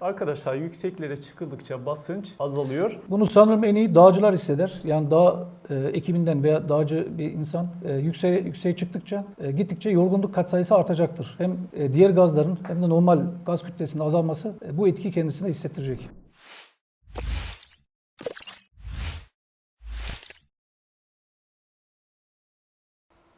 Arkadaşlar yükseklere çıkıldıkça basınç azalıyor. Bunu sanırım en iyi dağcılar hisseder. Yani dağ e, ekibinden veya dağcı bir insan e, yükseğe, yükseğe çıktıkça e, gittikçe yorgunluk katsayısı artacaktır. Hem e, diğer gazların hem de normal gaz kütlesinin azalması e, bu etki kendisine hissettirecek.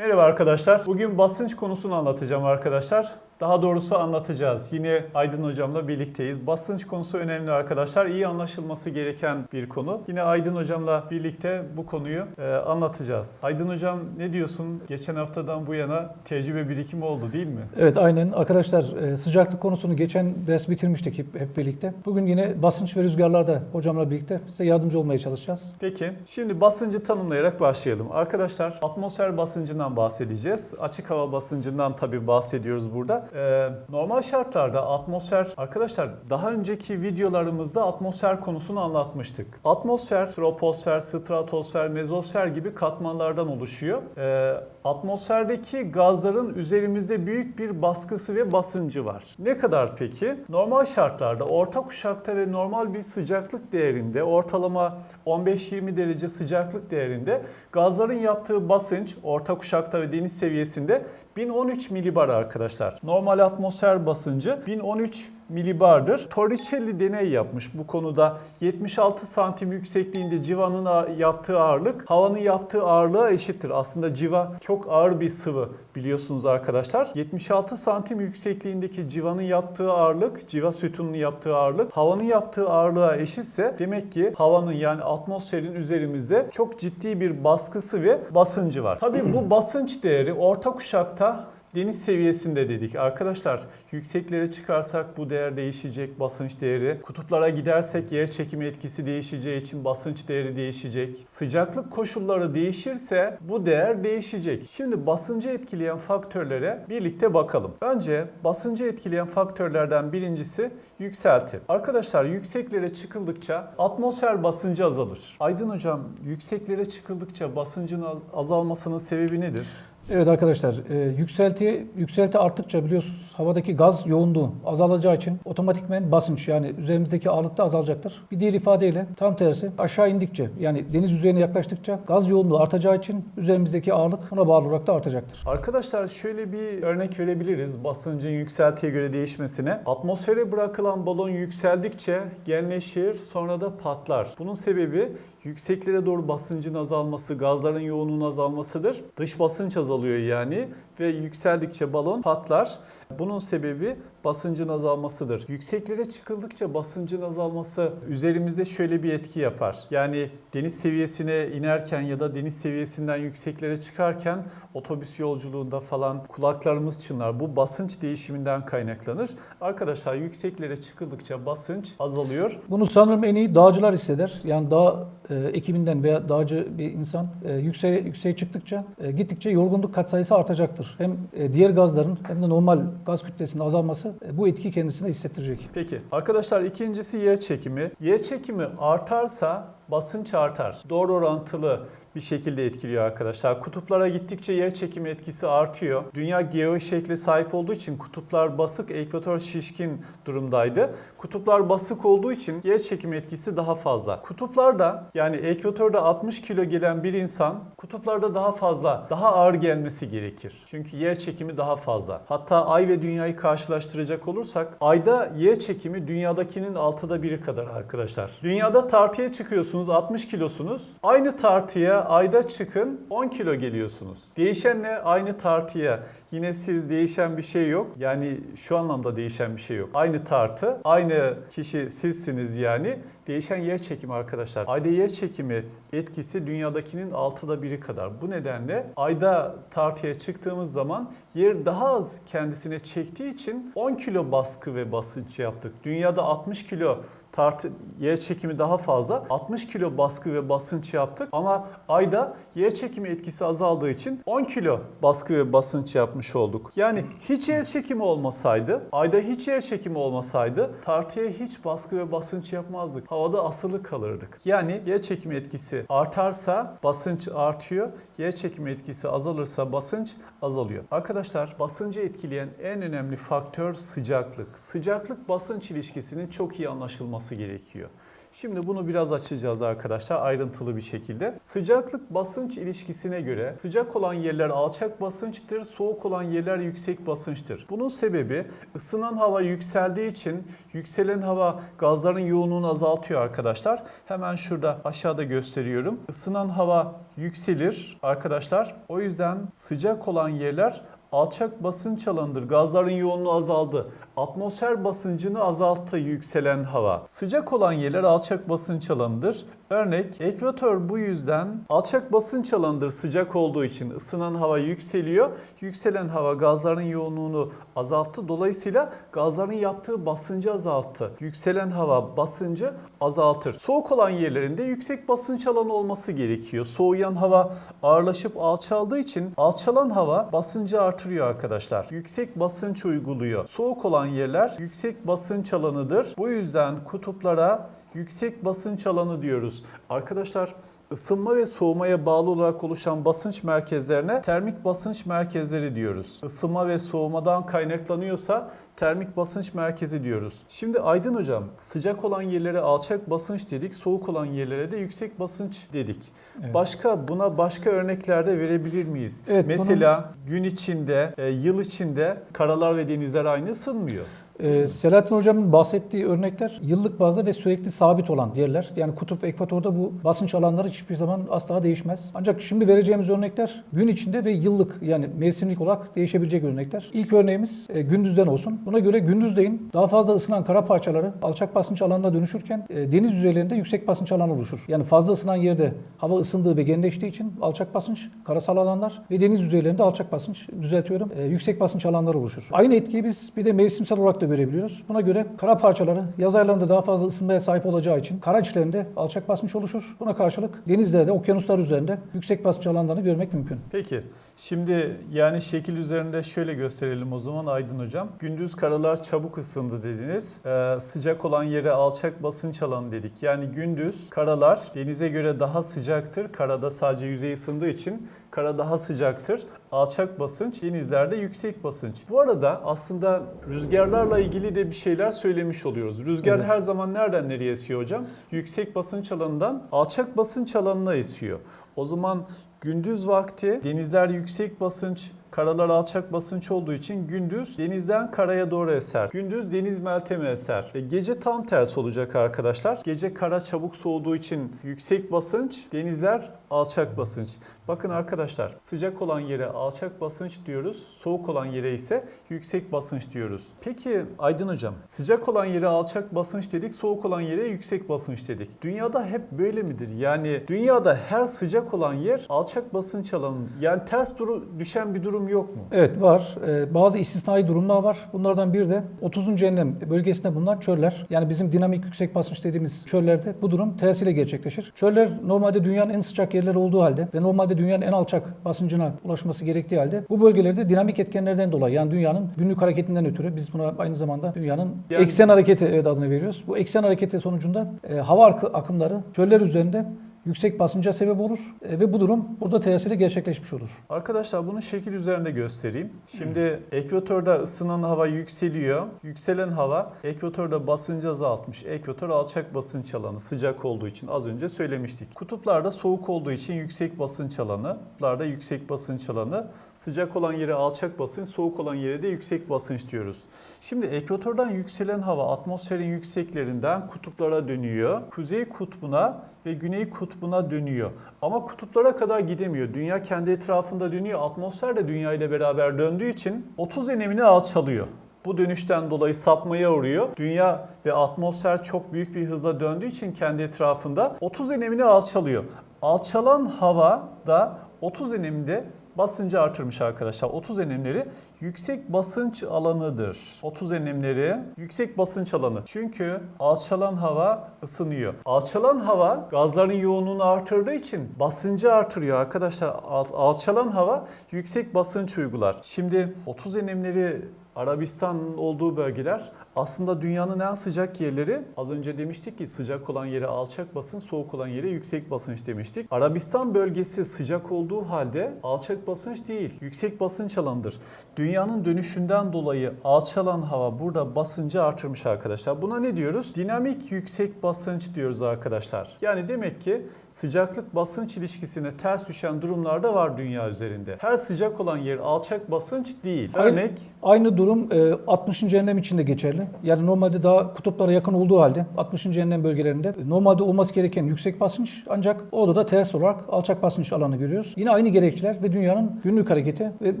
Merhaba arkadaşlar. Bugün basınç konusunu anlatacağım arkadaşlar. Daha doğrusu anlatacağız. Yine Aydın hocamla birlikteyiz. Basınç konusu önemli arkadaşlar. İyi anlaşılması gereken bir konu. Yine Aydın hocamla birlikte bu konuyu e, anlatacağız. Aydın hocam ne diyorsun? Geçen haftadan bu yana tecrübe birikimi oldu değil mi? Evet aynen arkadaşlar e, sıcaklık konusunu geçen ders bitirmiştik hep, hep birlikte. Bugün yine basınç ve rüzgarlarda hocamla birlikte size yardımcı olmaya çalışacağız. Peki, şimdi basıncı tanımlayarak başlayalım. Arkadaşlar atmosfer basıncından bahsedeceğiz. Açık hava basıncından tabii bahsediyoruz burada. Ee, normal şartlarda atmosfer, arkadaşlar daha önceki videolarımızda atmosfer konusunu anlatmıştık. Atmosfer, troposfer, stratosfer, mezosfer gibi katmanlardan oluşuyor. Ee, atmosferdeki gazların üzerimizde büyük bir baskısı ve basıncı var. Ne kadar peki? Normal şartlarda orta kuşakta ve normal bir sıcaklık değerinde ortalama 15-20 derece sıcaklık değerinde gazların yaptığı basınç orta kuşakta ve deniz seviyesinde 1013 milibar arkadaşlar. Normal atmosfer basıncı 1013 milibardır. Torricelli deney yapmış bu konuda. 76 santim yüksekliğinde civanın yaptığı ağırlık havanın yaptığı ağırlığa eşittir. Aslında civa çok ağır bir sıvı biliyorsunuz arkadaşlar. 76 santim yüksekliğindeki civanın yaptığı ağırlık, civa sütununun yaptığı ağırlık havanın yaptığı ağırlığa eşitse demek ki havanın yani atmosferin üzerimizde çok ciddi bir baskısı ve basıncı var. Tabii bu basınç değeri orta kuşakta Deniz seviyesinde dedik. Arkadaşlar yükseklere çıkarsak bu değer değişecek basınç değeri. Kutuplara gidersek yer çekimi etkisi değişeceği için basınç değeri değişecek. Sıcaklık koşulları değişirse bu değer değişecek. Şimdi basıncı etkileyen faktörlere birlikte bakalım. Önce basıncı etkileyen faktörlerden birincisi yükselti. Arkadaşlar yükseklere çıkıldıkça atmosfer basıncı azalır. Aydın hocam yükseklere çıkıldıkça basıncın az- azalmasının sebebi nedir? Evet arkadaşlar e, yükselti yükselti arttıkça biliyorsunuz havadaki gaz yoğunluğu azalacağı için otomatikmen basınç yani üzerimizdeki ağırlık da azalacaktır. Bir diğer ifadeyle tam tersi aşağı indikçe yani deniz yüzeyine yaklaştıkça gaz yoğunluğu artacağı için üzerimizdeki ağırlık buna bağlı olarak da artacaktır. Arkadaşlar şöyle bir örnek verebiliriz basıncın yükseltiye göre değişmesine. Atmosfere bırakılan balon yükseldikçe genleşir sonra da patlar. Bunun sebebi yükseklere doğru basıncın azalması, gazların yoğunluğunun azalmasıdır. Dış basınç azalıyor yani ve yükseldikçe balon patlar. Bunun sebebi basıncın azalmasıdır. Yükseklere çıkıldıkça basıncın azalması üzerimizde şöyle bir etki yapar. Yani deniz seviyesine inerken ya da deniz seviyesinden yükseklere çıkarken otobüs yolculuğunda falan kulaklarımız çınlar. Bu basınç değişiminden kaynaklanır. Arkadaşlar yükseklere çıkıldıkça basınç azalıyor. Bunu sanırım en iyi dağcılar hisseder. Yani dağ e, ekibinden veya dağcı bir insan e, yükseğe, yükseğe çıktıkça e, gittikçe yorgunluk katsayısı artacaktır. Hem e, diğer gazların hem de normal gaz kütlesinin azalması e, bu etki kendisine hissettirecek. Peki arkadaşlar ikincisi yer çekimi. Yer çekimi artarsa basınç artar. Doğru orantılı bir şekilde etkiliyor arkadaşlar. Kutuplara gittikçe yer çekimi etkisi artıyor. Dünya geo şekle sahip olduğu için kutuplar basık, ekvator şişkin durumdaydı. Kutuplar basık olduğu için yer çekimi etkisi daha fazla. Kutuplarda yani ekvatorda 60 kilo gelen bir insan kutuplarda daha fazla, daha ağır gelmesi gerekir. Çünkü yer çekimi daha fazla. Hatta ay ve dünyayı karşılaştıracak olursak ayda yer çekimi dünyadakinin altıda biri kadar arkadaşlar. Dünyada tartıya çıkıyorsunuz 60 kilosunuz. Aynı tartıya ayda çıkın 10 kilo geliyorsunuz. Değişen ne? Aynı tartıya. Yine siz değişen bir şey yok. Yani şu anlamda değişen bir şey yok. Aynı tartı, aynı kişi sizsiniz yani. Değişen yer çekimi arkadaşlar. Ayda yer çekimi etkisi dünyadakinin altıda biri kadar. Bu nedenle ayda tartıya çıktığımız zaman yer daha az kendisine çektiği için 10 kilo baskı ve basınç yaptık. Dünyada 60 kilo tartı yer çekimi daha fazla. 60 kilo baskı ve basınç yaptık ama ayda yer çekimi etkisi azaldığı için 10 kilo baskı ve basınç yapmış olduk. Yani hiç yer çekimi olmasaydı, ayda hiç yer çekimi olmasaydı tartıya hiç baskı ve basınç yapmazdık. Havada asılı kalırdık. Yani yer çekimi etkisi artarsa basınç artıyor, yer çekimi etkisi azalırsa basınç azalıyor. Arkadaşlar basıncı etkileyen en önemli faktör sıcaklık. Sıcaklık basınç ilişkisinin çok iyi anlaşılması gerekiyor. Şimdi bunu biraz açacağız arkadaşlar ayrıntılı bir şekilde. Sıcaklık basınç ilişkisine göre sıcak olan yerler alçak basınçtır, soğuk olan yerler yüksek basınçtır. Bunun sebebi ısınan hava yükseldiği için yükselen hava gazların yoğunluğunu azaltıyor arkadaşlar. Hemen şurada aşağıda gösteriyorum. Isınan hava yükselir arkadaşlar. O yüzden sıcak olan yerler alçak basınç alanıdır. Gazların yoğunluğu azaldı. Atmosfer basıncını azalttı yükselen hava. Sıcak olan yerler alçak basınç alanıdır. Örnek ekvator bu yüzden alçak basınç alanıdır sıcak olduğu için ısınan hava yükseliyor. Yükselen hava gazların yoğunluğunu azalttı. Dolayısıyla gazların yaptığı basıncı azalttı. Yükselen hava basıncı azaltır. Soğuk olan yerlerinde yüksek basınç alanı olması gerekiyor. Soğuyan hava ağırlaşıp alçaldığı için alçalan hava basıncı artırıyor arkadaşlar. Yüksek basınç uyguluyor. Soğuk olan yerler yüksek basınç alanıdır. Bu yüzden kutuplara yüksek basınç alanı diyoruz. Arkadaşlar ısınma ve soğumaya bağlı olarak oluşan basınç merkezlerine termik basınç merkezleri diyoruz. Isınma ve soğumadan kaynaklanıyorsa termik basınç merkezi diyoruz. Şimdi Aydın hocam sıcak olan yerlere alçak basınç dedik, soğuk olan yerlere de yüksek basınç dedik. Evet. Başka buna başka örneklerde verebilir miyiz? Evet, Mesela gün içinde, e, yıl içinde karalar ve denizler aynı ısınmıyor. Ee, Selahattin Hocam'ın bahsettiği örnekler yıllık bazda ve sürekli sabit olan yerler. Yani kutup ve ekvatorda bu basınç alanları hiçbir zaman asla değişmez. Ancak şimdi vereceğimiz örnekler gün içinde ve yıllık yani mevsimlik olarak değişebilecek örnekler. İlk örneğimiz e, gündüzden olsun. Buna göre gündüzleyin daha fazla ısınan kara parçaları alçak basınç alanına dönüşürken e, deniz yüzeylerinde yüksek basınç alanı oluşur. Yani fazla ısınan yerde hava ısındığı ve genleştiği için alçak basınç karasal alanlar ve deniz yüzeylerinde alçak basınç düzeltiyorum e, yüksek basınç alanları oluşur. Aynı etkiyi biz bir de mevsimsel olarak da görebiliyoruz. Buna göre kara parçaları yaz aylarında daha fazla ısınmaya sahip olacağı için kara içlerinde alçak basınç oluşur. Buna karşılık denizlerde, okyanuslar üzerinde yüksek basınç alanlarını görmek mümkün. Peki şimdi yani şekil üzerinde şöyle gösterelim o zaman Aydın Hocam. Gündüz karalar çabuk ısındı dediniz. Ee, sıcak olan yere alçak basınç alanı dedik. Yani gündüz karalar denize göre daha sıcaktır. Karada sadece yüzey ısındığı için kara daha sıcaktır. Alçak basınç, denizlerde yüksek basınç. Bu arada aslında rüzgarlarla ilgili de bir şeyler söylemiş oluyoruz. Rüzgar Evet. her zaman nereden nereye esiyor hocam? Yüksek basınç alanından alçak basınç alanına esiyor. O zaman gündüz vakti denizler yüksek basınç, karalar alçak basınç olduğu için gündüz denizden karaya doğru eser. Gündüz deniz meltemi eser. E, gece tam tersi olacak arkadaşlar. Gece kara çabuk soğuduğu için yüksek basınç, denizler alçak basınç. Bakın arkadaşlar sıcak olan yere alçak basınç diyoruz. Soğuk olan yere ise yüksek basınç diyoruz. Peki Aydın hocam sıcak olan yere alçak basınç dedik, soğuk olan yere yüksek basınç dedik. Dünyada hep böyle midir? Yani dünyada her sıcak olan yer alçak basınç alanı. Yani ters duru düşen bir durum yok mu? Evet var. Ee, bazı istisnai durumlar var. Bunlardan biri de 30. enlem bölgesinde bulunan çöller. Yani bizim dinamik yüksek basınç dediğimiz çöllerde bu durum tersiyle gerçekleşir. Çöller normalde dünyanın en sıcak yerleri olduğu halde ve normalde dünyanın en alçak basıncına ulaşması gerektiği halde bu bölgelerde dinamik etkenlerden dolayı yani dünyanın günlük hareketinden ötürü biz buna aynı zamanda dünyanın Yani- eksen hareketi evet adını veriyoruz. Bu eksen hareketi sonucunda e, hava akı- akımları çöller üzerinde yüksek basınca sebep olur E, ve bu durum burada tersiyle gerçekleşmiş olur. Arkadaşlar bunu şekil üzerinde göstereyim. Şimdi ekvatorda ısınan hava yükseliyor. Yükselen hava ekvatorda basıncı azaltmış. Ekvator alçak basınç alanı sıcak olduğu için az önce söylemiştik. Kutuplarda soğuk olduğu için yüksek basınç alanı. Kutuplarda yüksek basınç alanı. Sıcak olan yere alçak basınç, soğuk olan yere de yüksek basınç diyoruz. Şimdi ekvatordan yükselen hava atmosferin yükseklerinden kutuplara dönüyor. Kuzey kutbuna ve güney kutbuna dönüyor. Ama kutuplara kadar gidemiyor. Dünya kendi etrafında dönüyor. Atmosfer de dünya ile beraber döndüğü için 30 enemini alçalıyor. Bu dönüşten dolayı sapmaya uğruyor. Dünya ve atmosfer çok büyük bir hızla döndüğü için kendi etrafında 30 enemini alçalıyor. Alçalan hava da 30 enimde basıncı artırmış arkadaşlar. 30 enimleri yüksek basınç alanıdır. 30 enimleri yüksek basınç alanı. Çünkü alçalan hava ısınıyor. Alçalan hava gazların yoğunluğunu artırdığı için basıncı artırıyor arkadaşlar. Al- alçalan hava yüksek basınç uygular. Şimdi 30 enimleri Arabistan'ın olduğu bölgeler aslında dünyanın en sıcak yerleri. Az önce demiştik ki sıcak olan yere alçak basınç, soğuk olan yere yüksek basınç demiştik. Arabistan bölgesi sıcak olduğu halde alçak basınç değil, yüksek basınç alanıdır. Dünyanın dönüşünden dolayı alçalan hava burada basıncı artırmış arkadaşlar. Buna ne diyoruz? Dinamik yüksek basınç diyoruz arkadaşlar. Yani demek ki sıcaklık basınç ilişkisine ters düşen durumlarda var dünya üzerinde. Her sıcak olan yer alçak basınç değil. Örnek Aynı durum e, 60. enlem için de geçerli. Yani normalde daha kutuplara yakın olduğu halde 60. enlem bölgelerinde normalde olması gereken yüksek basınç ancak orada da ters olarak alçak basınç alanı görüyoruz. Yine aynı gerekçeler ve dünyanın günlük hareketi ve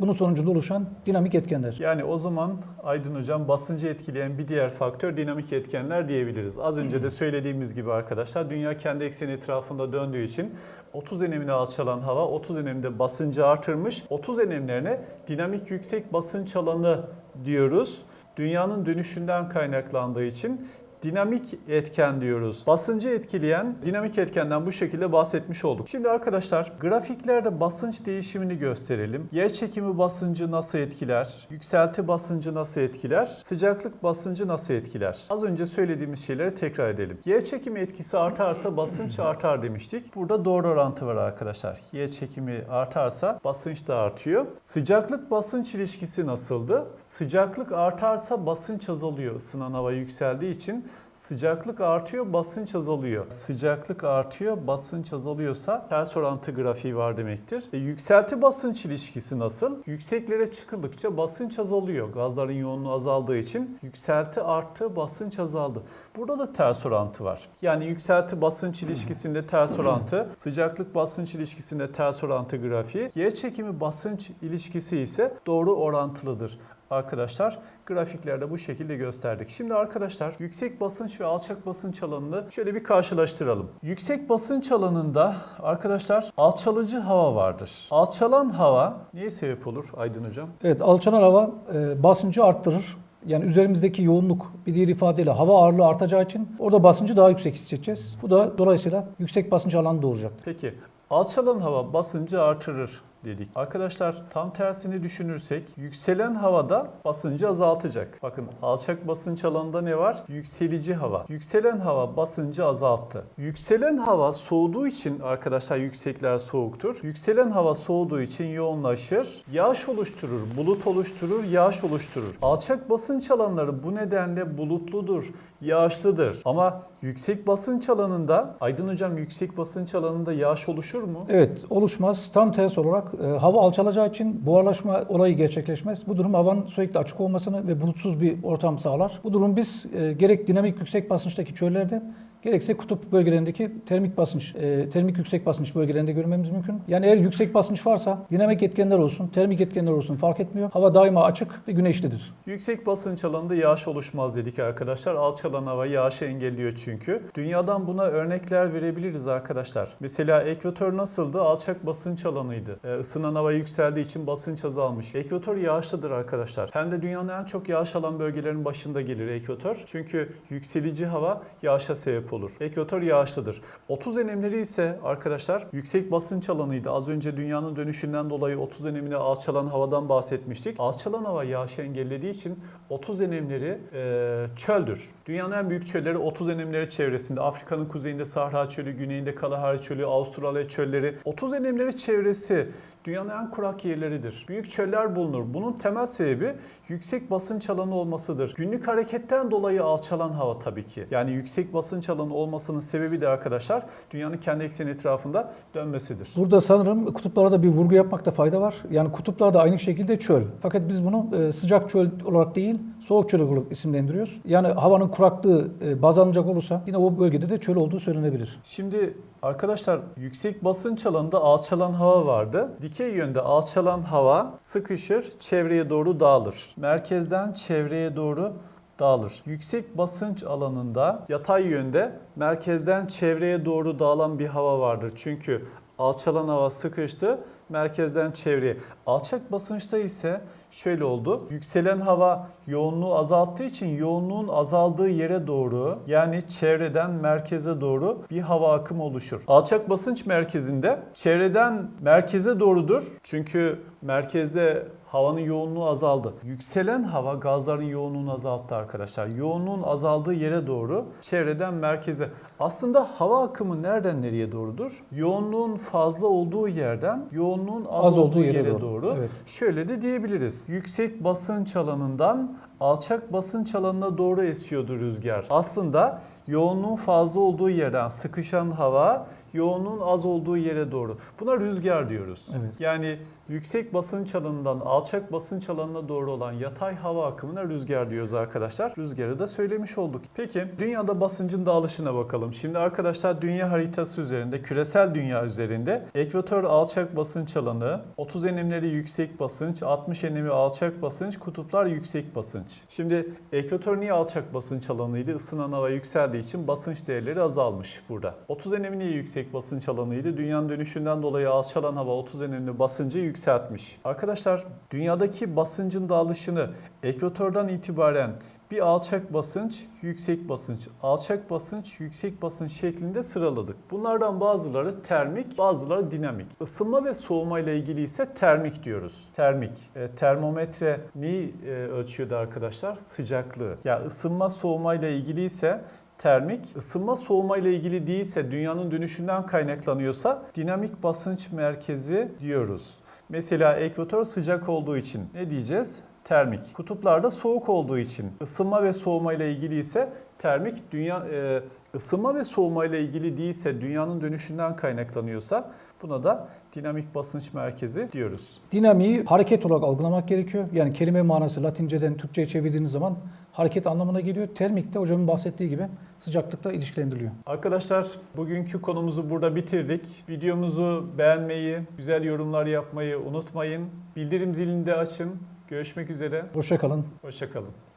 bunun sonucunda oluşan dinamik etkenler. Yani o zaman Aydın Hocam basıncı etkileyen bir diğer faktör dinamik etkenler diyebiliriz. Az önce de söylediğimiz gibi arkadaşlar dünya kendi ekseni etrafında döndüğü için 30 enemine alçalan hava 30 enemde basıncı artırmış. 30 enemlerine dinamik yüksek basınç alanı diyoruz. Dünyanın dönüşünden kaynaklandığı için dinamik etken diyoruz. Basıncı etkileyen dinamik etkenden bu şekilde bahsetmiş olduk. Şimdi arkadaşlar grafiklerde basınç değişimini gösterelim. Yer çekimi basıncı nasıl etkiler? Yükselti basıncı nasıl etkiler? Sıcaklık basıncı nasıl etkiler? Az önce söylediğimiz şeyleri tekrar edelim. Yer çekimi etkisi artarsa basınç artar demiştik. Burada doğru orantı var arkadaşlar. Yer çekimi artarsa basınç da artıyor. Sıcaklık basınç ilişkisi nasıldı? Sıcaklık artarsa basınç azalıyor. Isınan hava yükseldiği için Sıcaklık artıyor, basınç azalıyor. Sıcaklık artıyor, basınç azalıyorsa ters orantı grafiği var demektir. E, yükselti basınç ilişkisi nasıl? Yükseklere çıkıldıkça basınç azalıyor. Gazların yoğunluğu azaldığı için yükselti arttı, basınç azaldı. Burada da ters orantı var. Yani yükselti basınç ilişkisinde ters orantı, sıcaklık basınç ilişkisinde ters orantı grafiği, yer çekimi basınç ilişkisi ise doğru orantılıdır. Arkadaşlar grafiklerde bu şekilde gösterdik. Şimdi arkadaşlar yüksek basınç ve alçak basınç alanını şöyle bir karşılaştıralım. Yüksek basınç alanında arkadaşlar alçalıcı hava vardır. Alçalan hava neye sebep olur Aydın Hocam? Evet alçalan hava e, basıncı arttırır. Yani üzerimizdeki yoğunluk bir diğer ifadeyle hava ağırlığı artacağı için orada basıncı daha yüksek hissedeceğiz. Bu da dolayısıyla yüksek basınç alanı doğuracaktır. Peki alçalan hava basıncı artırır dedik. Arkadaşlar tam tersini düşünürsek yükselen havada basıncı azaltacak. Bakın alçak basınç alanında ne var? Yükselici hava. Yükselen hava basıncı azalttı. Yükselen hava soğuduğu için arkadaşlar yüksekler soğuktur. Yükselen hava soğuduğu için yoğunlaşır. Yağış oluşturur, bulut oluşturur, yağış oluşturur. Alçak basınç alanları bu nedenle bulutludur, yağışlıdır. Ama yüksek basınç alanında, Aydın Hocam yüksek basınç alanında yağış oluşur mu? Evet oluşmaz. Tam tersi olarak e, hava alçalacağı için buharlaşma olayı gerçekleşmez. Bu durum havanın sürekli açık olmasını ve bulutsuz bir ortam sağlar. Bu durum biz e, gerek dinamik yüksek basınçtaki çöllerde gerekse kutup bölgelerindeki termik basınç, e, termik yüksek basınç bölgelerinde görmemiz mümkün. Yani eğer yüksek basınç varsa dinamik etkenler olsun, termik etkenler olsun fark etmiyor. Hava daima açık ve güneşlidir. Yüksek basınç alanında yağış oluşmaz dedik arkadaşlar. Alçalan hava yağışı engelliyor çünkü. Dünyadan buna örnekler verebiliriz arkadaşlar. Mesela ekvator nasıldı? Alçak basınç alanıydı. Ee, ısınan hava yükseldiği için basınç azalmış. Ekvator yağışlıdır arkadaşlar. Hem de dünyanın en çok yağış alan bölgelerinin başında gelir ekvator. Çünkü yükselici hava yağışa sebep olur. Ekvator yağışlıdır. 30 enemleri ise arkadaşlar yüksek basınç alanıydı. Az önce dünyanın dönüşünden dolayı 30 enemine alçalan havadan bahsetmiştik. Alçalan hava yağışı engellediği için 30 enemleri e, çöldür. Dünyanın en büyük çölleri 30 enemleri çevresinde. Afrika'nın kuzeyinde Sahra Çölü, güneyinde Kalahari Çölü, Avustralya çölleri. 30 enemleri çevresi dünyanın en kurak yerleridir. Büyük çöller bulunur. Bunun temel sebebi yüksek basınç alanı olmasıdır. Günlük hareketten dolayı alçalan hava tabii ki. Yani yüksek basınç alanı olmasının sebebi de arkadaşlar dünyanın kendi ekseni etrafında dönmesidir. Burada sanırım kutuplara da bir vurgu yapmakta fayda var. Yani kutuplar da aynı şekilde çöl. Fakat biz bunu e, sıcak çöl olarak değil, soğuk çöl olarak isimlendiriyoruz. Yani havanın kuraklığı e, baz alınacak olursa yine o bölgede de çöl olduğu söylenebilir. Şimdi arkadaşlar yüksek basınç alanında alçalan hava vardı. Dikey yönde alçalan hava sıkışır, çevreye doğru dağılır. Merkezden çevreye doğru dağılır. Yüksek basınç alanında yatay yönde merkezden çevreye doğru dağılan bir hava vardır. Çünkü alçalan hava sıkıştı, merkezden çevreye. Alçak basınçta ise şöyle oldu. Yükselen hava yoğunluğu azalttığı için yoğunluğun azaldığı yere doğru yani çevreden merkeze doğru bir hava akımı oluşur. Alçak basınç merkezinde çevreden merkeze doğrudur. Çünkü merkezde havanın yoğunluğu azaldı. Yükselen hava gazların yoğunluğunu azalttı arkadaşlar. Yoğunluğun azaldığı yere doğru çevreden merkeze. Aslında hava akımı nereden nereye doğrudur? Yoğunluğun fazla olduğu yerden yoğunluğun az, olduğu, yere, doğru. Evet. Şöyle de diyebiliriz. Yüksek basınç alanından alçak basınç alanına doğru esiyordu rüzgar. Aslında yoğunluğun fazla olduğu yerden sıkışan hava yoğunluğun az olduğu yere doğru. Buna rüzgar diyoruz. Evet. Yani yüksek basınç alanından alçak basınç alanına doğru olan yatay hava akımına rüzgar diyoruz arkadaşlar. Rüzgarı da söylemiş olduk. Peki dünyada basıncın dağılışına bakalım. Şimdi arkadaşlar dünya haritası üzerinde, küresel dünya üzerinde ekvator alçak basınç alanı, 30 enlemleri yüksek basınç, 60 enlemi alçak basınç, kutuplar yüksek basınç. Şimdi ekvator niye alçak basınç alanıydı? Isınan hava yükseldiği için basınç değerleri azalmış burada. 30 enlemi niye yüksek basınç alanıydı? Dünyanın dönüşünden dolayı alçalan hava 30 enlemli basıncı yükseltmiş. Arkadaşlar dünyadaki basıncın dağılışını ekvatordan itibaren bir alçak basınç, yüksek basınç, alçak basınç, yüksek basınç şeklinde sıraladık. Bunlardan bazıları termik, bazıları dinamik. Isınma ve soğuma ile ilgili ise termik diyoruz. Termik. E, termometre neyi e, ölçüyordu arkadaşlar? Sıcaklığı. Ya ısınma soğuma ile ilgili ise termik, ısınma soğuma ile ilgili değilse dünyanın dönüşünden kaynaklanıyorsa dinamik basınç merkezi diyoruz. Mesela ekvator sıcak olduğu için ne diyeceğiz? Termik. Kutuplarda soğuk olduğu için ısınma ve soğuma ile ilgili ise termik dünya e, ısınma ve soğuma ile ilgili değilse dünyanın dönüşünden kaynaklanıyorsa buna da dinamik basınç merkezi diyoruz. Dinamiği hareket olarak algılamak gerekiyor. Yani kelime manası Latinceden Türkçe'ye çevirdiğiniz zaman hareket anlamına geliyor. Termik de hocamın bahsettiği gibi sıcaklıkla ilişkilendiriliyor. Arkadaşlar bugünkü konumuzu burada bitirdik. Videomuzu beğenmeyi, güzel yorumlar yapmayı unutmayın. Bildirim zilini de açın. Görüşmek üzere. Hoşça kalın. Hoşçakalın.